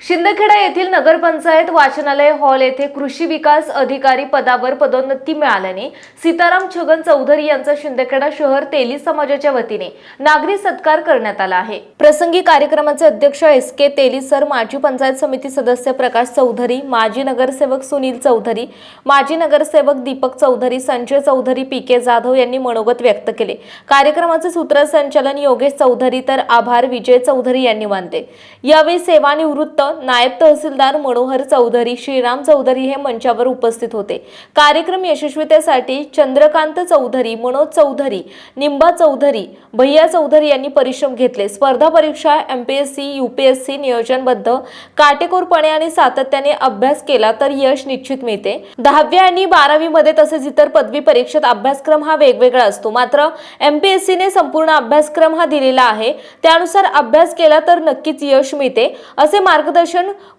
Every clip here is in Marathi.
शिंदखेडा येथील नगरपंचायत वाचनालय हॉल येथे कृषी विकास अधिकारी पदावर पदोन्नती मिळाल्याने सीताराम छगन चौधरी यांचा शिंदखेडा शहर तेली समाजाच्या वतीने नागरी सत्कार करण्यात आला आहे. प्रसंगी कार्यक्रमाचे अध्यक्ष एस के तेली सर माजी पंचायत समिती सदस्य प्रकाश चौधरी माजी नगरसेवक सुनील चौधरी माजी नगरसेवक दीपक चौधरी संजय चौधरी पी के जाधव यांनी मनोगत व्यक्त केले. कार्यक्रमाचे सूत्रसंचालन योगेश चौधरी तर आभार विजय चौधरी यांनी मानले. यावेळी सेवानिवृत्त नायब तहसीलदार मनोहर चौधरी श्रीराम चौधरी हे मंचावर उपस्थित होते. कार्यक्रम यशस्वीतेसाठी चंद्रकांत चौधरी मनोज चौधरी निंबा चौधरी भैया चौधरी यांनी परिश्रम घेतले. स्पर्धा परीक्षा एमपीएससी सी नियोजनबद्ध काटेकोरपणे आणि सातत्याने अभ्यास केला तर यश निश्चित मिळते. दहावी आणि बारावी मध्ये तसेच इतर पदवी परीक्षेत अभ्यासक्रम हा वेगवेगळा असतो. मात्र एमपीएससीने संपूर्ण अभ्यासक्रम हा दिलेला आहे. त्यानुसार अभ्यास केला तर नक्कीच यश मिळते असे मार्गदर्शन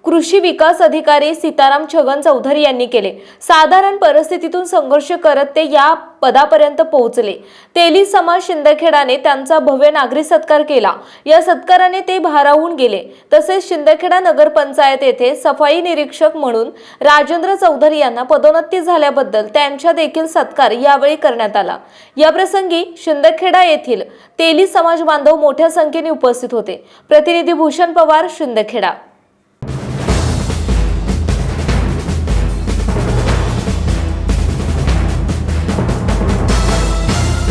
कृषी विकास अधिकारी सीताराम छगन चौधरी यांनी केले. साधारण परिस्थितीतून संघर्ष करत ते या पदापर्यंत पोहोचले. तेली समाज शिंदखेडाने त्यांचा भव्य नागरी सत्कार केला. या सत्काराने ते भारावून गेले. तसेच शिंदखेडा नगरपंचायत येथे सफाई निरीक्षक म्हणून राजेंद्र चौधरी यांना पदोन्नती झाल्याबद्दल त्यांच्या देखील सत्कार यावेळी करण्यात आला. याप्रसंगी शिंदखेडा येथील तेली समाज बांधव मोठ्या संख्येने उपस्थित होते. प्रतिनिधी भूषण पवार शिंदखेडा.